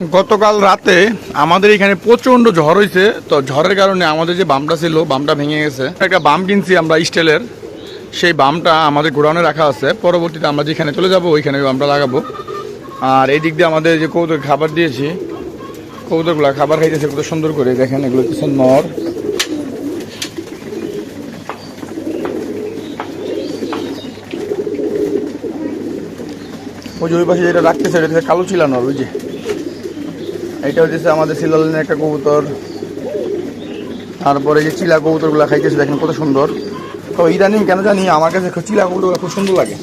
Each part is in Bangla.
গতকাল রাতে আমাদের এখানে প্রচণ্ড ঝড় হয়েছে তো ঝড়ের কারণে আমাদের যে বামটা ছিল, বামটা ভেঙে গেছে। একটা বাম কিনছি আমরা স্টিলের। সেই বামটা আমাদের গোডাউনে রাখা আছে। পরবর্তীতে আমরা যেখানে চলে যাব, ওইখানে ওই বামটা লাগাবো। আর এই দিক দিয়ে আমাদের যে কৌতুক খাবার দিয়েছি, কৌতুকগুলো খাবার খাইতেছে কত সুন্দর করে। দেখেন, এগুলো কিছু নর। ওই যে ওই পাশে যেটা রাখতেছে, এটা কালো ছিল নর, ওই যে। এটা হচ্ছে আমাদের সিলালিনের একটা কবুতর। তারপরে যে চিলা কবুতরগুলো খাইতেছে, দেখেন কত সুন্দর। তো ইদানিং কেন জানি আমার কাছে চিলা কবুতর খুব সুন্দর লাগে।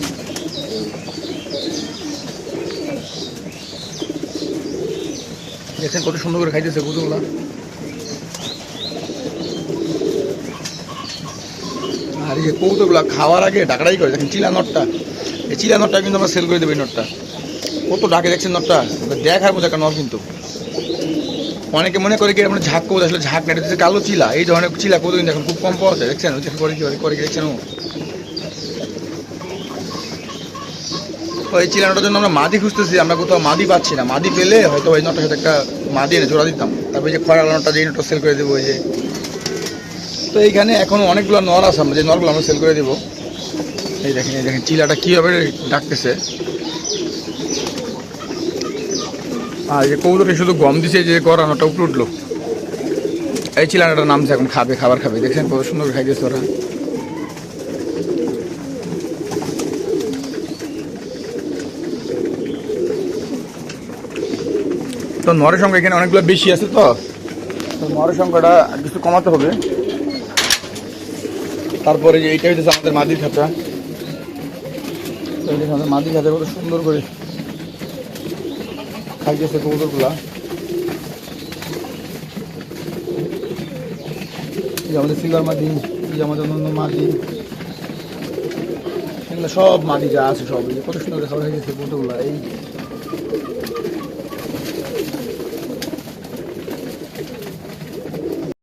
দেখেন কত সুন্দর করে খাইতেছে কবুতরগুলো। আর এই কবুতরগুলো খাওয়ার আগে ডাকড়াই করে, দেখেন চিলা নটটা। এই চিলা নটটা কিন্তু আমরা সেল করে দেবো এই নটটা। কত ডাকে দেখছেন নটটা? দেখার মতো একটা নট কিন্তু। অনেকে মনে করে কি আমরা ঝাঁক কবুতর আসলে ঝাঁক না এটা হচ্ছে কালো চিলা। এই ধরনের চিলা কবুতর কিন্তু এখন খুব কম পাওয়া যায়, দেখছেন? ওই করে কি করে কি দেখছেন? ওই চিলানোটার জন্য আমরা মাদি খুঁজতেছি, আমরা কোথাও মাদি পাচ্ছি না। মাদি পেলে হয়তো ওই নটার সাথে একটা মাদি এনে জোড়া দিতাম। তারপরে যে খয়রা নটটা যে নটটা সেল করে দেবো ওই যে। তো এইখানে এখন অনেকগুলো নর আছে, আমরা যে নরগুলো আমরা সেল করে দেবো। এই দেখেন এই দেখেন, চিলাটা কীভাবে ডাকতেছে। আর যে কৌদরে শুধু গম দিছে যে করানোটা উপরে উঠল। এই চিলানাটা নামছে এখন খাবে, খাবার খাবে। দেখছেন কত সুন্দর খাইতেছে ওরা। তো নরের সংখ্যা এখানে অনেকগুলো বেশি আছে তো? নরের সংখ্যাটা কিছু কমাতে হবে। তারপরে যে এইটা হইতেছে আমাদের মাদির দেখুন আমাদের মাদির খাতা, কত সুন্দর করে খাইতেছে যে আমাদের সিলভার যে আমাদের অন্য মাটি এগুলো সব মাটি যা আছে সব কত সুন্দর খাবার খাইতেছে কবুতরগুলা, এই।